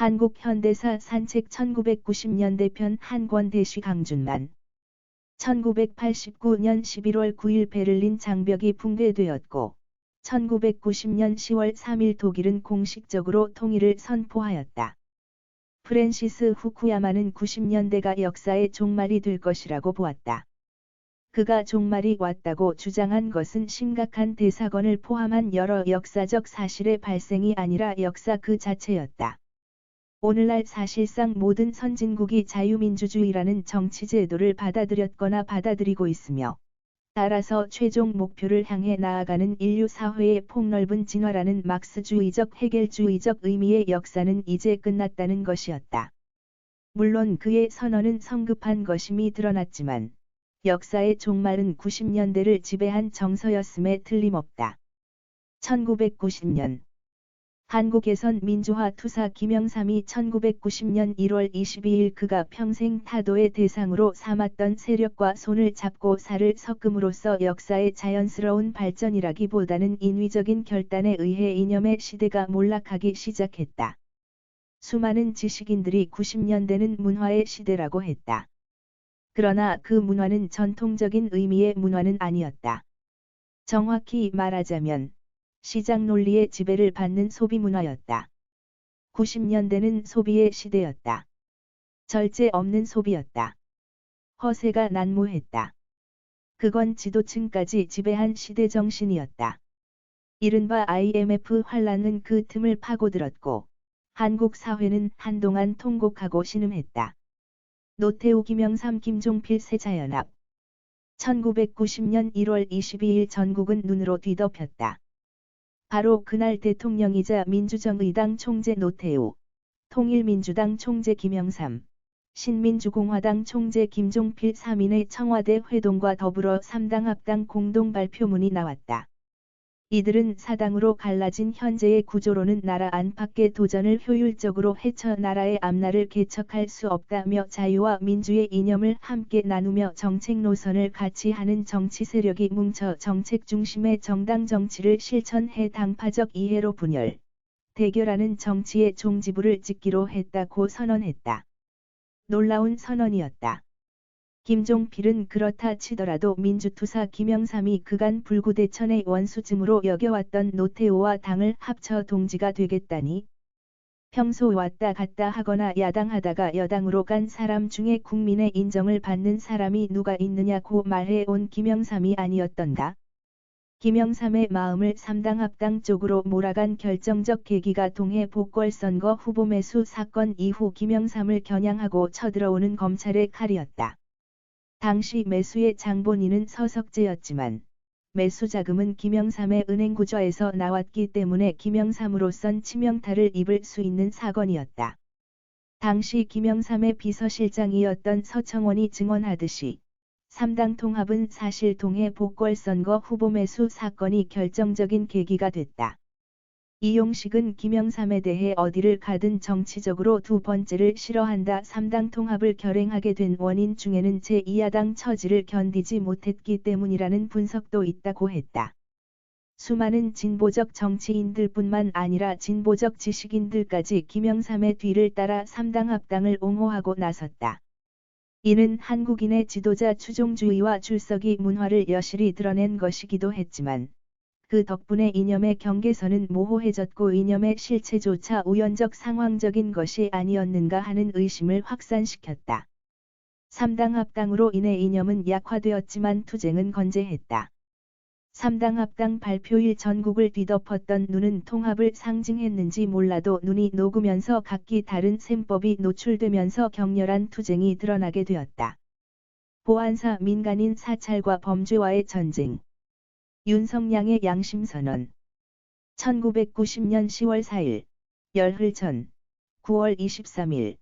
한국 현대사 산책 1990년대 편 한권 대시 강준만 1989년 11월 9일 베를린 장벽이 붕괴되었고 1990년 10월 3일 독일은 공식적으로 통일을 선포하였다. 프랜시스 후쿠야마는 90년대가 역사의 종말이 될 것이라고 보았다. 그가 종말이 왔다고 주장한 것은 심각한 대사건을 포함한 여러 역사적 사실의 발생이 아니라 역사 그 자체였다. 오늘날 사실상 모든 선진국이 자유민주주의라는 정치 제도를 받아들였거나 받아들이고 있으며 따라서 최종 목표를 향해 나아가는 인류 사회의 폭넓은 진화라는 막스주의적 해결주의적 의미의 역사는 이제 끝났다는 것이었다. 물론 그의 선언은 성급한 것임이 드러났지만 역사의 종말은 90년대를 지배한 정서였음에 틀림없다. 1990년 한국에선 민주화 투사 김영삼이 1990년 1월 22일 그가 평생 타도의 대상으로 삼았던 세력과 손을 잡고 살을 섞음으로써 역사의 자연스러운 발전이라기보다는 인위적인 결단에 의해 이념의 시대가 몰락하기 시작했다. 수많은 지식인들이 90년대는 문화의 시대라고 했다. 그러나 그 문화는 전통적인 의미의 문화는 아니었다. 정확히 말하자면 시장 논리의 지배를 받는 소비 문화였다. 90년대는 소비의 시대였다. 절제 없는 소비였다. 허세가 난무했다. 그건 지도층까지 지배한 시대 정신이었다. 이른바 IMF 환란은 그 틈을 파고들었고 한국 사회는 한동안 통곡하고 신음했다. 노태우 김영삼 김종필 세자연합 1990년 1월 22일 전국은 눈으로 뒤덮였다. 바로 그날 대통령이자 민주정의당 총재 노태우, 통일민주당 총재 김영삼, 신민주공화당 총재 김종필 3인의 청와대 회동과 더불어 3당 합당 공동 발표문이 나왔다. 이들은 사당으로 갈라진 현재의 구조로는 나라 안팎의 도전을 효율적으로 헤쳐 나라의 앞날을 개척할 수 없다며 자유와 민주의 이념을 함께 나누며 정책 노선을 같이 하는 정치 세력이 뭉쳐 정책 중심의 정당 정치를 실천해 당파적 이해로 분열, 대결하는 정치의 종지부를 찍기로 했다고 선언했다. 놀라운 선언이었다. 김종필은 그렇다 치더라도 민주투사 김영삼이 그간 불구대천의 원수증으로 여겨왔던 노태우와 당을 합쳐 동지가 되겠다니 평소 왔다 갔다 하거나 야당하다가 여당으로 간 사람 중에 국민의 인정을 받는 사람이 누가 있느냐고 말해 온 김영삼이 아니었던가. 김영삼의 마음을 3당 합당 쪽으로 몰아간 결정적 계기가 동해 복궐선거 후보 매수 사건 이후 김영삼을 겨냥하고 쳐들어오는 검찰의 칼이었다. 당시 매수의 장본인은 서석재였지만 매수 자금은 김영삼의 은행 구조에서 나왔기 때문에 김영삼으로선 치명타를 입을 수 있는 사건이었다. 당시 김영삼의 비서실장이었던 서청원이 증언하듯이 3당 통합은 사실 동해 복궐선거 후보 매수 사건이 결정적인 계기가 됐다. 이용식은 김영삼에 대해 어디를 가든 정치적으로 두 번째를 싫어한다. 3당 통합을 결행하게 된 원인 중에는 제2야당 처지를 견디지 못했기 때문이라는 분석도 있다고 했다. 수많은 진보적 정치인들뿐만 아니라 진보적 지식인들까지 김영삼의 뒤를 따라 3당 합당을 옹호하고 나섰다. 이는 한국인의 지도자 추종주의와 출석이 문화를 여실히 드러낸 것이기도 했지만 그 덕분에 이념의 경계선은 모호해졌고 이념의 실체조차 우연적 상황적인 것이 아니었는가 하는 의심을 확산시켰다. 3당 합당으로 인해 이념은 약화되었지만 투쟁은 건재했다. 3당 합당 발표일 전국을 뒤덮었던 눈은 통합을 상징했는지 몰라도 눈이 녹으면서 각기 다른 셈법이 노출되면서 격렬한 투쟁이 드러나게 되었다. 보안사 민간인 사찰과 범죄와의 전쟁 윤석량의 양심선언 1990년 10월 4일 열흘 전 9월 23일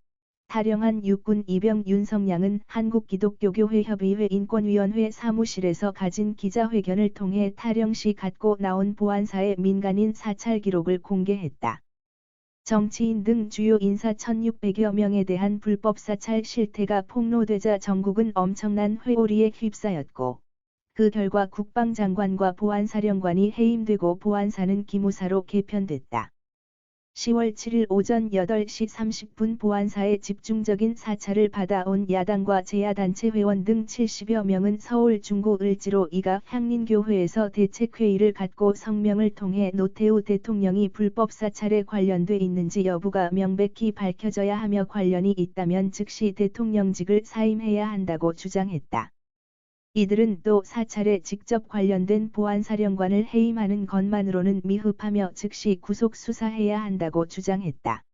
타령한 육군 이병 윤석량은 한국기독교교회 협의회 인권위원회 사무실에서 가진 기자회견을 통해 타령 시 갖고 나온 보안사의 민간인 사찰 기록을 공개했다. 정치인 등 주요 인사 1600여 명에 대한 불법 사찰 실태가 폭로되자 전국은 엄청난 회오리에 휩싸였고 그 결과 국방장관과 보안사령관이 해임되고 보안사는 기무사로 개편됐다. 10월 7일 오전 8시 30분 보안사의 집중적인 사찰을 받아온 야당과 제야단체 회원 등 70여 명은 서울 중구 을지로 이가 향린교회에서 대책회의를 갖고 성명을 통해 노태우 대통령이 불법 사찰에 관련돼 있는지 여부가 명백히 밝혀져야 하며 관련이 있다면 즉시 대통령직을 사임해야 한다고 주장했다. 이들은 또 사찰에 직접 관련된 보안사령관을 해임하는 것만으로는 미흡하며 즉시 구속 수사해야 한다고 주장했다.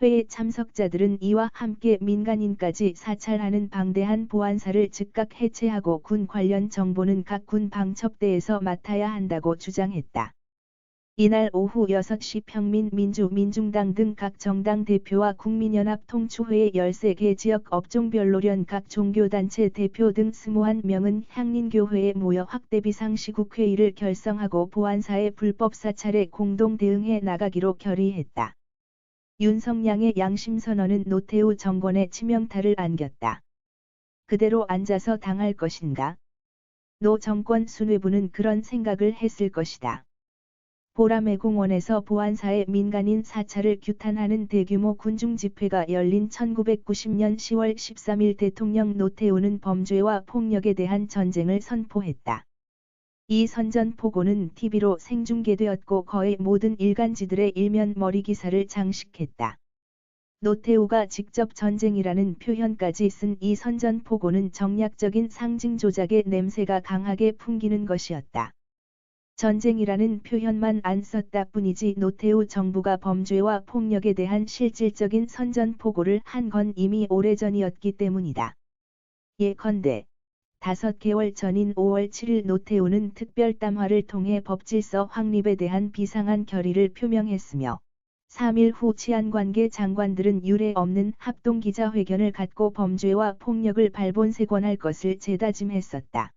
회의 참석자들은 이와 함께 민간인까지 사찰하는 방대한 보안사를 즉각 해체하고 군 관련 정보는 각 군 방첩대에서 맡아야 한다고 주장했다. 이날 오후 6시 평민 민주 민중당 등 각 정당 대표와 국민연합 통추회의 13개 지역 업종별로련 각 종교단체 대표 등 21명은 향린교회에 모여 확대비상 시국회의를 결성하고 보안사의 불법 사찰에 공동 대응해 나가기로 결의했다. 윤석양의 양심선언은 노태우 정권의 치명타를 안겼다. 그대로 앉아서 당할 것인가? 노 정권 수뇌부는 그런 생각을 했을 것이다. 보라매 공원에서 보안사의 민간인 사찰을 규탄하는 대규모 군중 집회가 열린 1990년 10월 13일 대통령 노태우는 범죄와 폭력에 대한 전쟁을 선포했다. 이 선전포고는 TV로 생중계되었고 거의 모든 일간지들의 일면 머리 기사를 장식했다. 노태우가 직접 전쟁이라는 표현까지 쓴 이 선전포고는 정략적인 상징 조작의 냄새가 강하게 풍기는 것이었다. 전쟁이라는 표현만 안 썼다 뿐이지 노태우 정부가 범죄와 폭력에 대한 실질적인 선전포고를 한 건 이미 오래전이었기 때문이다. 예컨대 다섯 개월 전인 5월 7일 노태우는 특별담화를 통해 법질서 확립에 대한 비상한 결의를 표명했으며 3일 후 치안관계 장관들은 유례 없는 합동기자회견을 갖고 범죄와 폭력을 발본색원할 것을 재다짐했었다.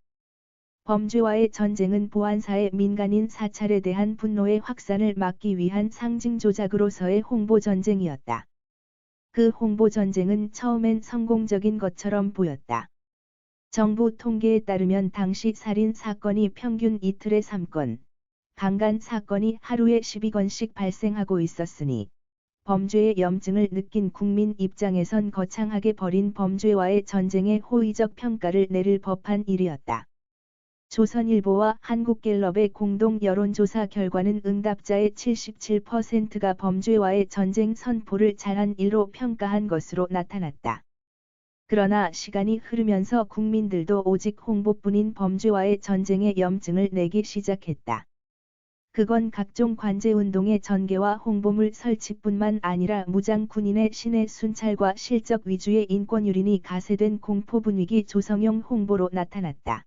범죄와의 전쟁은 보안사의 민간인 사찰에 대한 분노의 확산을 막기 위한 상징 조작으로서의 홍보 전쟁이었다. 그 홍보 전쟁은 처음엔 성공적인 것처럼 보였다. 정부 통계에 따르면 당시 살인 사건이 평균 이틀에 3건, 강간 사건이 하루에 12건씩 발생하고 있었으니 범죄의 염증을 느낀 국민 입장에선 거창하게 벌인 범죄와의 전쟁에 호의적 평가를 내릴 법한 일이었다. 조선일보와 한국갤럽의 공동 여론조사 결과는 응답자의 77%가 범죄와의 전쟁 선포를 잘한 일로 평가한 것으로 나타났다. 그러나 시간이 흐르면서 국민들도 오직 홍보뿐인 범죄와의 전쟁의 염증을 내기 시작했다. 그건 각종 관제운동의 전개와 홍보물 설치뿐만 아니라 무장 군인의 신의 순찰과 실적 위주의 인권유린이 가세된 공포 분위기 조성용 홍보로 나타났다.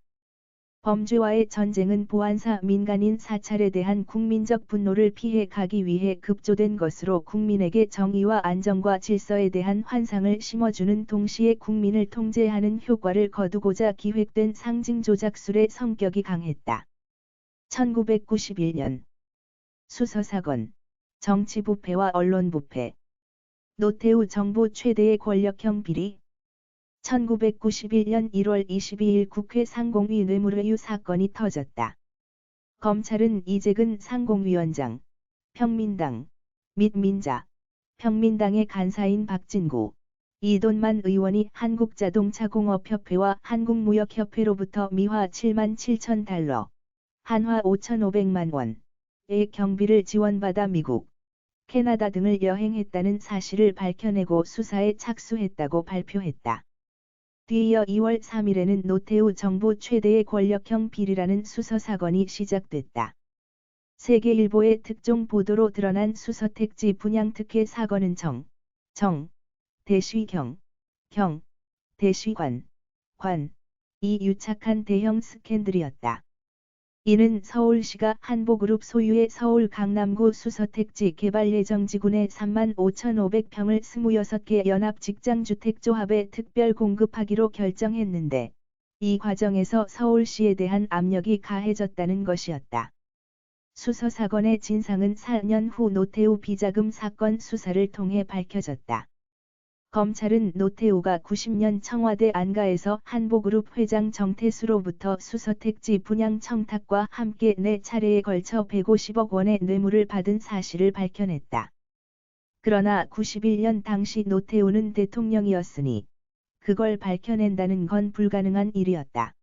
범죄와의 전쟁은 보안사 민간인 사찰에 대한 국민적 분노를 피해 가기 위해 급조된 것으로 국민에게 정의와 안정과 질서에 대한 환상을 심어주는 동시에 국민을 통제하는 효과를 거두고자 기획된 상징 조작술의 성격이 강했다. 1991년 수서사건, 정치부패와 언론부패, 노태우 정부 최대의 권력형 비리, 1991년 1월 22일 국회 상공위 뇌물회유 사건이 터졌다. 검찰은 이재근 상공위원장, 평민당, 및 민자, 평민당의 간사인 박진구, 이돈만 의원이 한국자동차공업협회와 한국무역협회로부터 미화 7만 7천 달러, 한화 5,500만 원의 경비를 지원받아 미국, 캐나다 등을 여행했다는 사실을 밝혀내고 수사에 착수했다고 발표했다. 뒤이어 2월 3일에는 노태우 정부 최대의 권력형 비리라는 수서 사건이 시작됐다. 세계일보의 특종 보도로 드러난 수서택지 분양 특혜 사건은 정, 정, 대쉬경, 경, 대쉬관, 관, 이 유착한 대형 스캔들이었다. 이는 서울시가 한보그룹 소유의 서울 강남구 수서택지 개발 예정 지구내 3만 5,500평을 26개 연합직장주택조합에 특별 공급하기로 결정했는데 이 과정에서 서울시에 대한 압력이 가해졌다는 것이었다. 수서 사건의 진상은 4년 후 노태우 비자금 사건 수사를 통해 밝혀졌다. 검찰은 노태우가 90년 청와대 안가에서 한보그룹 회장 정태수로부터 수서택지 분양 청탁과 함께 네 차례에 걸쳐 150억 원의 뇌물을 받은 사실을 밝혀냈다. 그러나 91년 당시 노태우는 대통령이었으니 그걸 밝혀낸다는 건 불가능한 일이었다.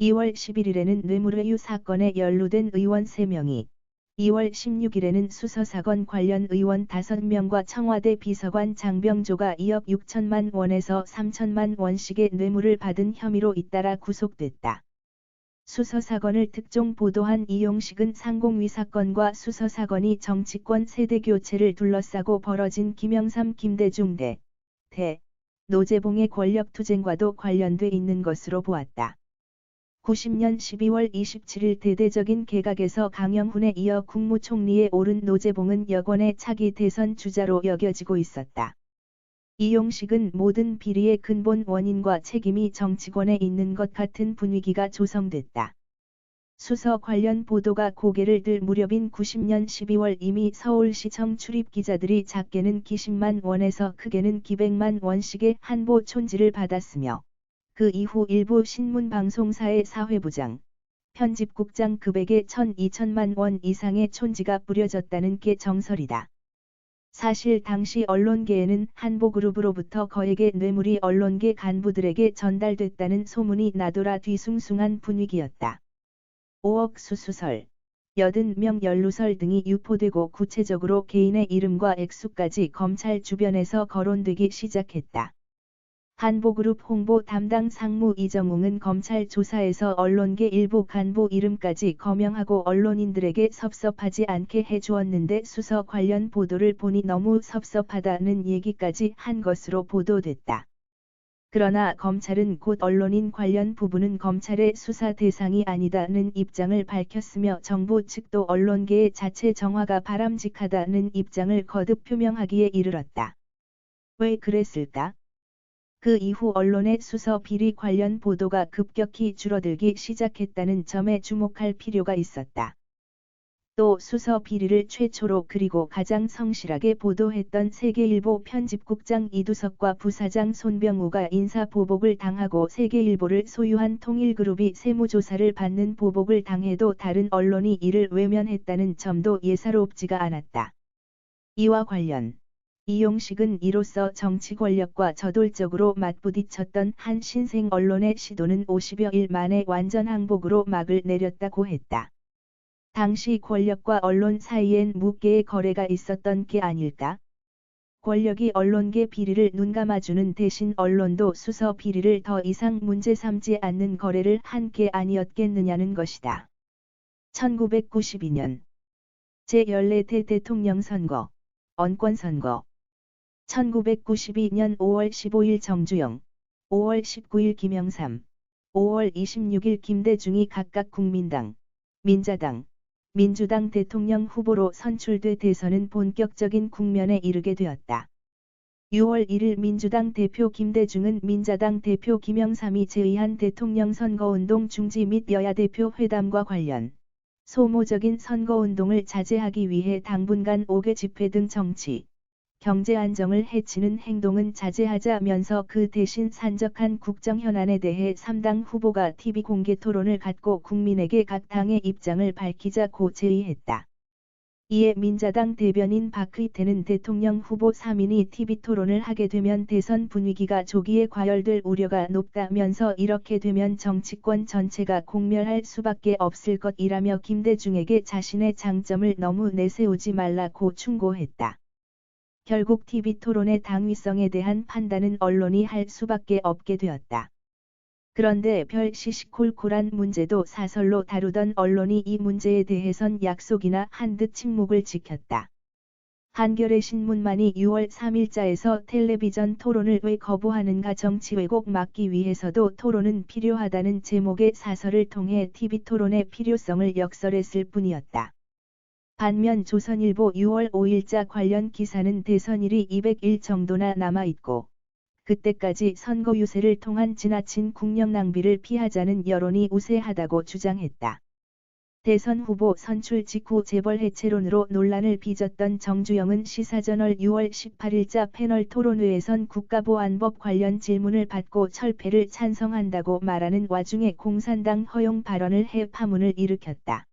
2월 11일에는 뇌물회유 사건에 연루된 의원 3명이 2월 16일에는 수서사건 관련 의원 5명과 청와대 비서관 장병조가 2억 6천만 원에서 3천만 원씩의 뇌물을 받은 혐의로 잇따라 구속됐다. 수서사건을 특종 보도한 이용식은 상공위 사건과 수서사건이 정치권 세대 교체를 둘러싸고 벌어진 김영삼 김대중 대, 대, 노재봉의 권력투쟁과도 관련돼 있는 것으로 보았다. 90년 12월 27일 대대적인 개각에서 강영훈에 이어 국무총리에 오른 노재봉은 여권의 차기 대선 주자로 여겨지고 있었다. 이용식은 모든 비리의 근본 원인과 책임이 정치권에 있는 것 같은 분위기가 조성됐다. 수서 관련 보도가 고개를 들 무렵인 90년 12월 이미 서울시청 출입 기자들이 작게는 기십만 원에서 크게는 기백만 원씩의 한보 촌지를 받았으며 그 이후 일부 신문 방송사의 사회부장, 편집국장 급액의 천 이천만 원 이상의 촌지가 뿌려졌다는 게 정설이다. 사실 당시 언론계에는 한보그룹으로부터 거액의 뇌물이 언론계 간부들에게 전달됐다는 소문이 나돌아 뒤숭숭한 분위기였다. 5억 수수설, 80명 연루설 등이 유포되고 구체적으로 개인의 이름과 액수까지 검찰 주변에서 거론되기 시작했다. 한보그룹 홍보 담당 상무 이정웅은 검찰 조사에서 언론계 일부 간부 이름까지 거명하고 언론인들에게 섭섭하지 않게 해주었는데 수서 관련 보도를 보니 너무 섭섭하다는 얘기까지 한 것으로 보도됐다. 그러나 검찰은 곧 언론인 관련 부분은 검찰의 수사 대상이 아니다는 입장을 밝혔으며 정부 측도 언론계의 자체 정화가 바람직하다는 입장을 거듭 표명하기에 이르렀다. 왜 그랬을까? 그 이후 언론의 수서 비리 관련 보도가 급격히 줄어들기 시작했다는 점에 주목할 필요가 있었다. 또 수서 비리를 최초로 그리고 가장 성실하게 보도했던 세계일보 편집국장 이두석과 부사장 손병우가 인사 보복을 당하고 세계일보를 소유한 통일그룹이 세무조사를 받는 보복을 당해도 다른 언론이 이를 외면했다는 점도 예사롭지가 않았다. 이와 관련 이용식은 이로써 정치 권력과 저돌적으로 맞부딪혔던 한 신생 언론의 시도는 50여 일 만에 완전 항복으로 막을 내렸다고 했다. 당시 권력과 언론 사이엔 무게의 거래가 있었던 게 아닐까? 권력이 언론계 비리를 눈감아주는 대신 언론도 수서 비리를 더 이상 문제 삼지 않는 거래를 한 게 아니었겠느냐는 것이다. 1992년 제14대 대통령 선거, 언권 선거 1992년 5월 15일 정주영, 5월 19일 김영삼, 5월 26일 김대중이 각각 국민당, 민자당, 민주당 대통령 후보로 선출돼 대선은 본격적인 국면에 이르게 되었다. 6월 1일 민주당 대표 김대중은 민자당 대표 김영삼이 제의한 대통령 선거운동 중지 및 여야 대표 회담과 관련 소모적인 선거운동을 자제하기 위해 당분간 5개 집회 등 정치, 경제 안정을 해치는 행동은 자제하자면서 그 대신 산적한 국정 현안에 대해 3당 후보가 TV 공개 토론을 갖고 국민에게 각 당의 입장을 밝히자고 제의했다. 이에 민자당 대변인 박의태는 대통령 후보 3인이 TV 토론을 하게 되면 대선 분위기가 조기에 과열될 우려가 높다면서 이렇게 되면 정치권 전체가 공멸할 수밖에 없을 것이라며 김대중에게 자신의 장점을 너무 내세우지 말라고 충고했다. 결국 TV 토론의 당위성에 대한 판단은 언론이 할 수밖에 없게 되었다. 그런데 별 시시콜콜한 문제도 사설로 다루던 언론이 이 문제에 대해선 약속이나 한 듯 침묵을 지켰다. 한겨레 신문만이 6월 3일자에서 텔레비전 토론을 왜 거부하는가 정치 왜곡 막기 위해서도 토론은 필요하다는 제목의 사설을 통해 TV 토론의 필요성을 역설했을 뿐이었다. 반면 조선일보 6월 5일자 관련 기사는 대선일이 200일 정도나 남아있고 그때까지 선거 유세를 통한 지나친 국력 낭비를 피하자는 여론이 우세하다고 주장했다. 대선 후보 선출 직후 재벌 해체론으로 논란을 빚었던 정주영은 시사저널 6월 18일자 패널 토론회에선 국가보안법 관련 질문을 받고 철폐를 찬성한다고 말하는 와중에 공산당 허용 발언을 해 파문을 일으켰다.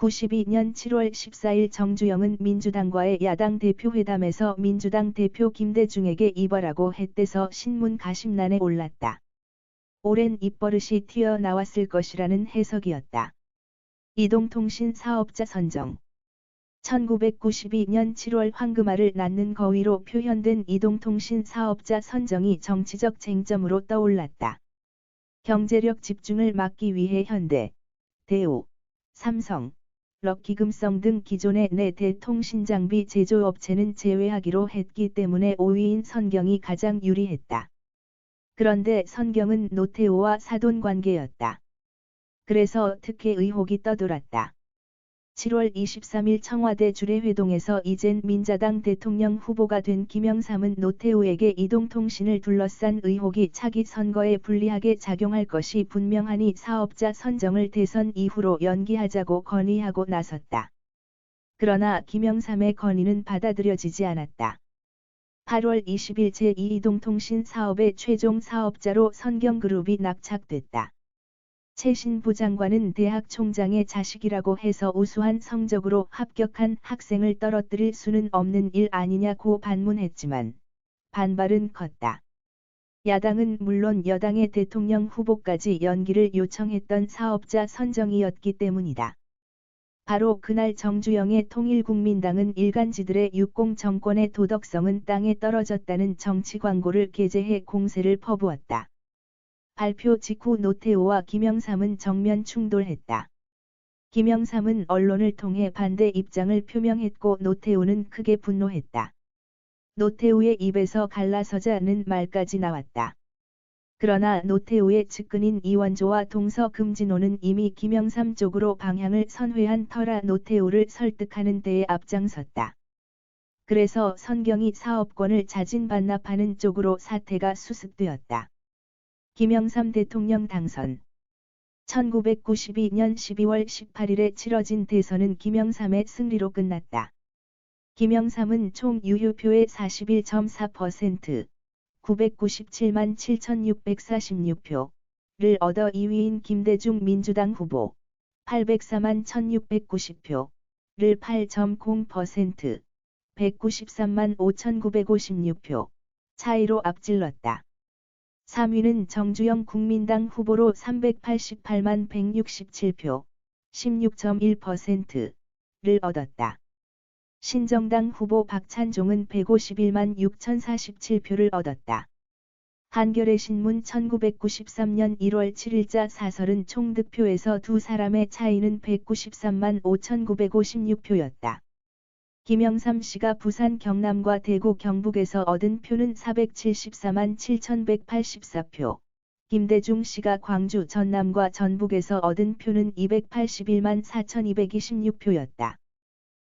92년 7월 14일 정주영은 민주당과의 야당 대표 회담에서 민주당 대표 김대중에게 이발하고 했대서 신문 가심란에 올랐다. 오랜 입버릇이 튀어나왔을 것이라는 해석이었다. 이동통신 사업자 선정 1992년 7월 황금알을 낳는 거위로 표현된 이동통신 사업자 선정이 정치적 쟁점으로 떠올랐다. 경제력 집중을 막기 위해 현대, 대우, 삼성, 럭키금성 등 기존의 네 대통신 장비 제조업체는 제외하기로 했기 때문에 5위인 선경이 가장 유리했다. 그런데 선경은 노태우와 사돈 관계였다. 그래서 특혜 의혹이 떠돌았다. 7월 23일 청와대 주례회동에서 이젠 민자당 대통령 후보가 된 김영삼은 노태우에게 이동통신을 둘러싼 의혹이 차기 선거에 불리하게 작용할 것이 분명하니 사업자 선정을 대선 이후로 연기하자고 건의하고 나섰다. 그러나 김영삼의 건의는 받아들여지지 않았다. 8월 20일 제2이동통신 사업의 최종 사업자로 선경그룹이 낙착됐다. 최신부 장관은 대학 총장의 자식이라고 해서 우수한 성적으로 합격한 학생을 떨어뜨릴 수는 없는 일 아니냐고 반문했지만 반발은 컸다. 야당은 물론 여당의 대통령 후보까지 연기를 요청했던 사업자 선정이었기 때문이다. 바로 그날 정주영의 통일국민당은 일간지들의 육공 정권의 도덕성은 땅에 떨어졌다는 정치 광고를 게재해 공세를 퍼부었다. 발표 직후 노태우와 김영삼은 정면 충돌했다. 김영삼은 언론을 통해 반대 입장을 표명했고 노태우는 크게 분노했다. 노태우의 입에서 갈라서자는 말까지 나왔다. 그러나 노태우의 측근인 이원조와 동서 금진호는 이미 김영삼 쪽으로 방향을 선회한 터라 노태우를 설득하는 데에 앞장섰다. 그래서 선경이 사업권을 자진 반납하는 쪽으로 사태가 수습되었다. 김영삼 대통령 당선 1992년 12월 18일에 치러진 대선은 김영삼의 승리로 끝났다. 김영삼은 총 유효표의 41.4%, 997만 7646표를 얻어 2위인 김대중 민주당 후보, 804만 1690표를 8.0%, 193만 5956표 차이로 앞질렀다. 3위는 정주영 국민당 후보로 388만 167표, 16.1%를 얻었다. 신정당 후보 박찬종은 151만 6047표를 얻었다. 한겨레 신문 1993년 1월 7일자 사설은 총 득표에서 두 사람의 차이는 193만 5956표였다. 김영삼 씨가 부산 경남과 대구 경북에서 얻은 표는 474만 7184표. 김대중 씨가 광주 전남과 전북에서 얻은 표는 281만 4226표였다.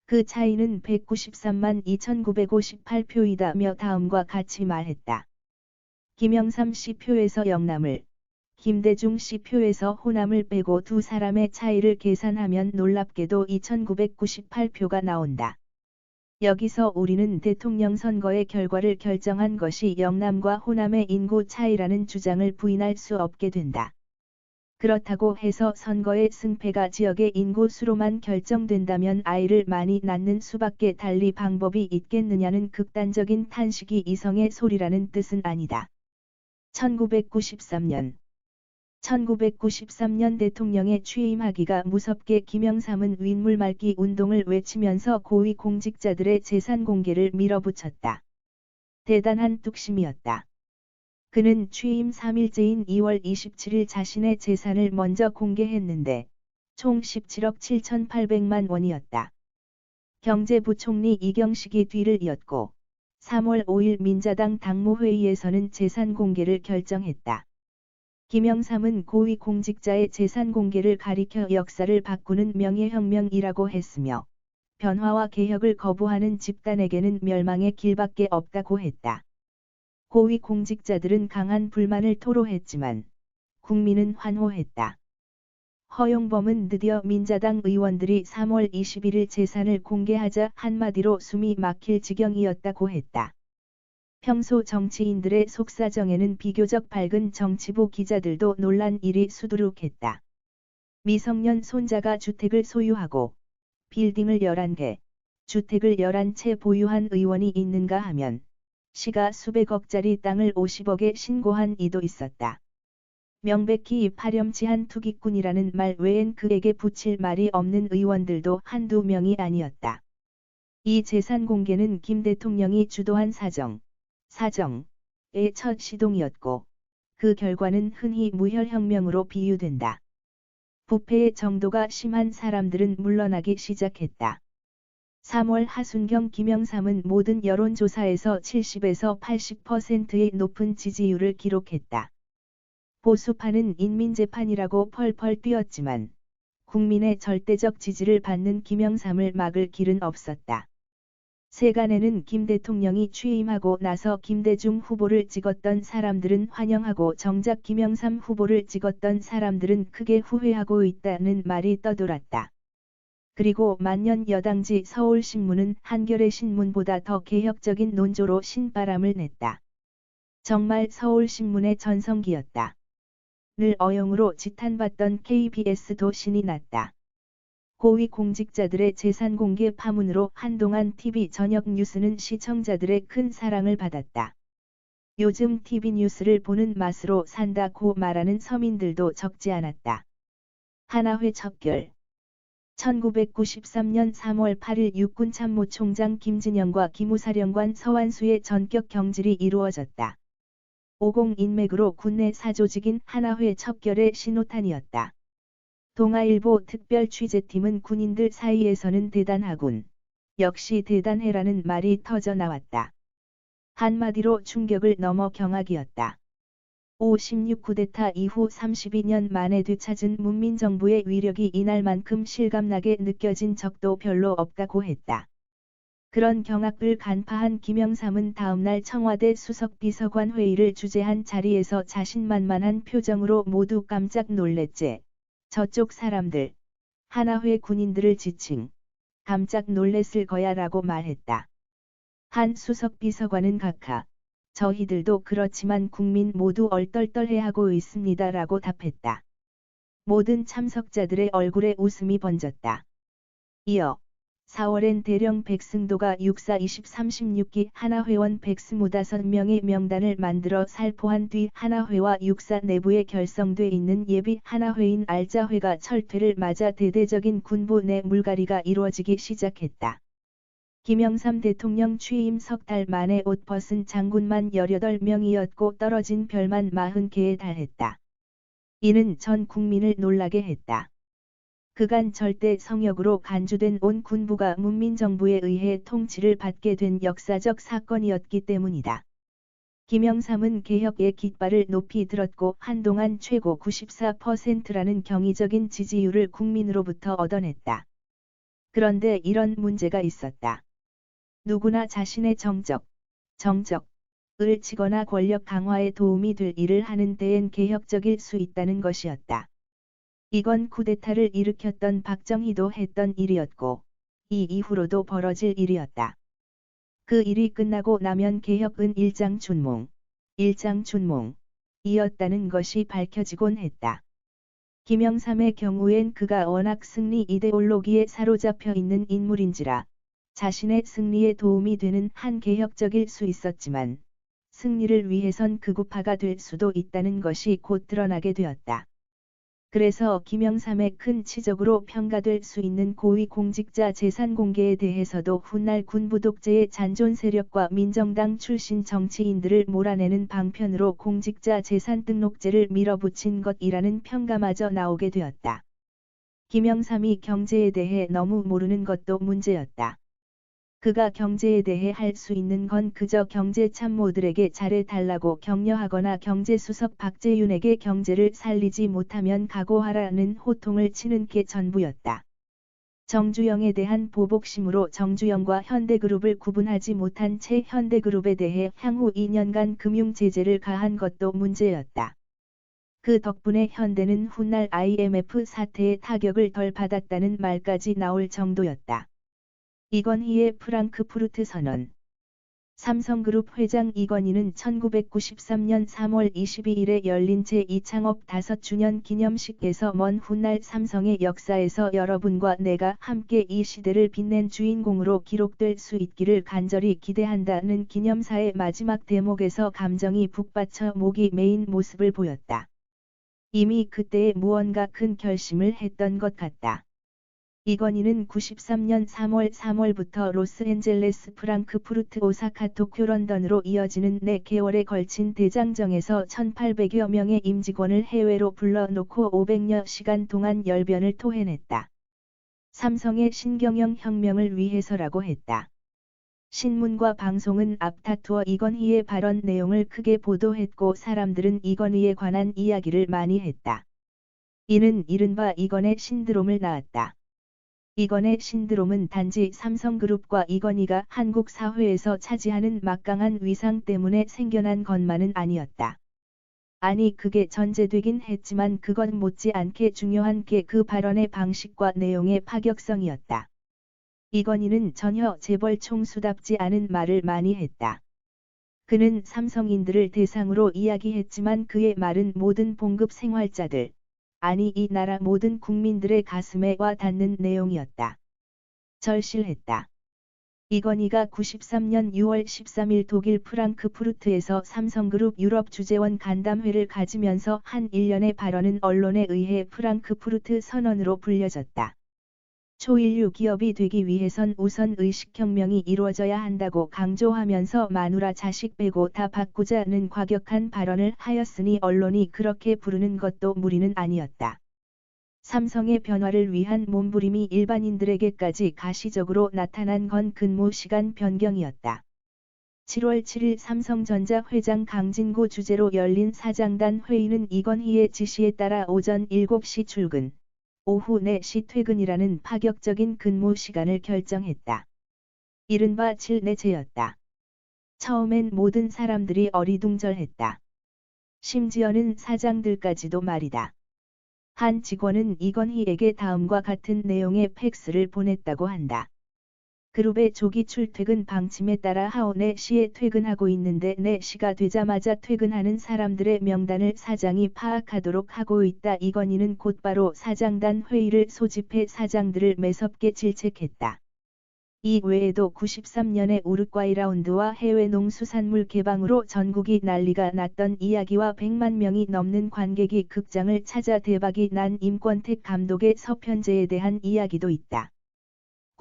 그 차이는 193만 2958표이다며 다음과 같이 말했다. 김영삼 씨 표에서 영남을, 김대중 씨 표에서 호남을 빼고 두 사람의 차이를 계산하면 놀랍게도 2998표가 나온다. 여기서 우리는 대통령 선거의 결과를 결정한 것이 영남과 호남의 인구 차이라는 주장을 부인할 수 없게 된다. 그렇다고 해서 선거의 승패가 지역의 인구 수로만 결정된다면 아이를 많이 낳는 수밖에 달리 방법이 있겠느냐는 극단적인 탄식이 이성의 소리라는 뜻은 아니다. 1993년 1993년 대통령에 취임하기가 무섭게 김영삼은 윗물 맑기 운동을 외치면서 고위 공직자들의 재산 공개를 밀어붙였다. 대단한 뚝심이었다. 그는 취임 3일째인 2월 27일 자신의 재산을 먼저 공개했는데 총 17억 7,800만 원이었다. 경제부총리 이경식이 뒤를 이었고 3월 5일 민자당 당무회의에서는 재산 공개를 결정했다. 김영삼은 고위 공직자의 재산 공개를 가리켜 역사를 바꾸는 명예혁명이라고 했으며 변화와 개혁을 거부하는 집단에게는 멸망의 길밖에 없다고 했다. 고위 공직자들은 강한 불만을 토로했지만 국민은 환호했다. 허용범은 드디어 민자당 의원들이 3월 21일 재산을 공개하자 한마디로 숨이 막힐 지경이었다고 했다. 평소 정치인들의 속사정에는 비교적 밝은 정치부 기자들도 놀란 일이 수두룩했다. 미성년 손자가 주택을 소유하고 빌딩을 11개, 주택을 11채 보유한 의원이 있는가 하면 시가 수백억짜리 땅을 50억에 신고한 이도 있었다. 명백히 파렴치한 투기꾼이라는 말 외엔 그에게 붙일 말이 없는 의원들도 한두 명이 아니었다. 이 재산 공개는 김 대통령이 주도한 사정, 사정의 첫 시동이었고, 그 결과는 흔히 무혈혁명으로 비유된다. 부패의 정도가 심한 사람들은 물러나기 시작했다. 3월 하순경 김영삼은 모든 여론조사에서 70에서 80%의 높은 지지율을 기록했다. 보수파는 인민재판이라고 펄펄 뛰었지만 국민의 절대적 지지를 받는 김영삼을 막을 길은 없었다. 세간에는 김 대통령이 취임하고 나서 김대중 후보를 찍었던 사람들은 환영하고 정작 김영삼 후보를 찍었던 사람들은 크게 후회하고 있다는 말이 떠돌았다. 그리고 만년 여당지 서울신문은 한겨레 신문보다 더 개혁적인 논조로 신바람을 냈다. 정말 서울신문의 전성기였다. 늘 어용으로 지탄받던 KBS도 신이 났다. 고위 공직자들의 재산 공개 파문으로 한동안 TV 저녁 뉴스는 시청자들의 큰 사랑을 받았다. 요즘 TV 뉴스를 보는 맛으로 산다고 말하는 서민들도 적지 않았다. 하나회 첩결 1993년 3월 8일 육군 참모총장 김진영과 기무사령관 서완수의 전격 경질이 이루어졌다. 50 인맥으로 군내 사조직인 하나회 첩결의 신호탄이었다. 동아일보 특별 취재팀은 군인들 사이에서는 대단하군. 역시 대단해라는 말이 터져 나왔다. 한마디로 충격을 넘어 경악이었다. 56 쿠데타 이후 32년 만에 되찾은 문민정부의 위력이 이날만큼 실감나게 느껴진 적도 별로 없다고 했다. 그런 경악을 간파한 김영삼은 다음날 청와대 수석비서관 회의를 주재한 자리에서 자신만만한 표정으로 모두 깜짝 놀랬제. 저쪽 사람들, 하나회 군인들을 지칭, 깜짝 놀랬을 거야 라고 말했다. 한 수석 비서관은 각하, 저희들도 그렇지만 국민 모두 얼떨떨해하고 있습니다 라고 답했다. 모든 참석자들의 얼굴에 웃음이 번졌다. 이어 4월엔 대령 백승도가 육사 2036기 하나회원 125명의 명단을 만들어 살포한 뒤 하나회와 육사 내부에 결성돼 있는 예비 하나회인 알자회가 철퇴를 맞아 대대적인 군부 내 물갈이가 이루어지기 시작했다. 김영삼 대통령 취임 석 달 만에 옷 벗은 장군만 18명이었고 떨어진 별만 40개에 달했다. 이는 전 국민을 놀라게 했다. 그간 절대 성역으로 간주된 온 군부가 문민정부에 의해 통치를 받게 된 역사적 사건이었기 때문이다. 김영삼은 개혁의 깃발을 높이 들었고 한동안 최고 94%라는 경이적인 지지율을 국민으로부터 얻어냈다. 그런데 이런 문제가 있었다. 누구나 자신의 정적, 정적 을 치거나 권력 강화에 도움이 될 일을 하는 데엔 개혁적일 수 있다는 것이었다. 이건 쿠데타를 일으켰던 박정희도 했던 일이었고, 이 이후로도 벌어질 일이었다. 그 일이 끝나고 나면 개혁은 일장춘몽, 일장춘몽, 이었다는 것이 밝혀지곤 했다. 김영삼의 경우엔 그가 워낙 승리 이데올로기에 사로잡혀 있는 인물인지라 자신의 승리에 도움이 되는 한 개혁적일 수 있었지만 승리를 위해선 극우파가 될 수도 있다는 것이 곧 드러나게 되었다. 그래서 김영삼의 큰 치적으로 평가될 수 있는 고위 공직자 재산 공개에 대해서도 훗날 군부 독재의 잔존 세력과 민정당 출신 정치인들을 몰아내는 방편으로 공직자 재산 등록제를 밀어붙인 것이라는 평가마저 나오게 되었다. 김영삼이 경제에 대해 너무 모르는 것도 문제였다. 그가 경제에 대해 할 수 있는 건 그저 경제 참모들에게 잘해달라고 격려하거나 경제수석 박재윤에게 경제를 살리지 못하면 각오하라는 호통을 치는 게 전부였다. 정주영에 대한 보복심으로 정주영과 현대그룹을 구분하지 못한 채 현대그룹에 대해 향후 2년간 금융제재를 가한 것도 문제였다. 그 덕분에 현대는 훗날 IMF 사태의 타격을 덜 받았다는 말까지 나올 정도였다. 이건희의 프랑크푸르트 선언 삼성그룹 회장 이건희는 1993년 3월 22일에 열린 제2창업 5주년 기념식에서 먼 훗날 삼성의 역사에서 여러분과 내가 함께 이 시대를 빛낸 주인공으로 기록될 수 있기를 간절히 기대한다는 기념사의 마지막 대목에서 감정이 북받쳐 목이 메인 모습을 보였다. 이미 그때에 무언가 큰 결심을 했던 것 같다. 이건희는 93년 3월 3월부터 로스앤젤레스 프랑크푸르트 오사카 도쿄 런던으로 이어지는 4개월에 걸친 대장정에서 1800여 명의 임직원을 해외로 불러놓고 500여 시간 동안 열변을 토해냈다. 삼성의 신경영 혁명을 위해서라고 했다. 신문과 방송은 앞다투어 이건희의 발언 내용을 크게 보도했고 사람들은 이건희에 관한 이야기를 많이 했다. 이는 이른바 이건의 신드롬을 낳았다. 이건의 신드롬은 단지 삼성그룹과 이건희가 한국 사회에서 차지하는 막강한 위상 때문에 생겨난 것만은 아니었다. 아니 그게 전제되긴 했지만 그건 못지않게 중요한 게 그 발언의 방식과 내용의 파격성이었다. 이건희는 전혀 재벌 총수답지 않은 말을 많이 했다. 그는 삼성인들을 대상으로 이야기했지만 그의 말은 모든 봉급 생활자들, 아니 이 나라 모든 국민들의 가슴에 와 닿는 내용이었다. 절실했다. 이건희가 93년 6월 13일 독일 프랑크푸르트에서 삼성그룹 유럽 주재원 간담회를 가지면서 한 일련의 발언은 언론에 의해 프랑크푸르트 선언으로 불려졌다. 초인류 기업이 되기 위해선 우선 의식혁명이 이루어져야 한다고 강조하면서 마누라 자식 빼고 다 바꾸자는 과격한 발언을 하였으니 언론이 그렇게 부르는 것도 무리는 아니었다. 삼성의 변화를 위한 몸부림이 일반인들에게까지 가시적으로 나타난 건 근무 시간 변경이었다. 7월 7일 삼성전자 회장 강진구 주재로 열린 사장단 회의는 이건희의 지시에 따라 오전 7시 출근, 오후 4시 퇴근이라는 파격적인 근무 시간을 결정했다. 이른바 7내제였다. 처음엔 모든 사람들이 어리둥절했다. 심지어는 사장들까지도 말이다. 한 직원은 이건희에게 다음과 같은 내용의 팩스를 보냈다고 한다. 그룹의 조기 출퇴근 방침에 따라 하오 4시에 퇴근하고 있는데 4시가 되자마자 퇴근하는 사람들의 명단을 사장이 파악하도록 하고 있다. 이건희는 곧바로 사장단 회의를 소집해 사장들을 매섭게 질책했다. 이 외에도 93년에 우루과이 라운드와 해외 농수산물 개방으로 전국이 난리가 났던 이야기와 100만 명이 넘는 관객이 극장을 찾아 대박이 난 임권택 감독의 서편제에 대한 이야기도 있다.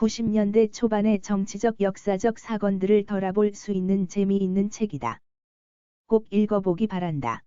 90년대 초반의 정치적 역사적 사건들을 덜어볼 수 있는 재미있는 책이다. 꼭 읽어보기 바란다.